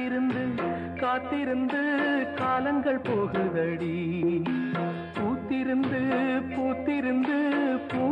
இருந்து காத்திருந்து காலங்கள் போகுதடி. பூத்திருந்து பூத்திருந்து பூ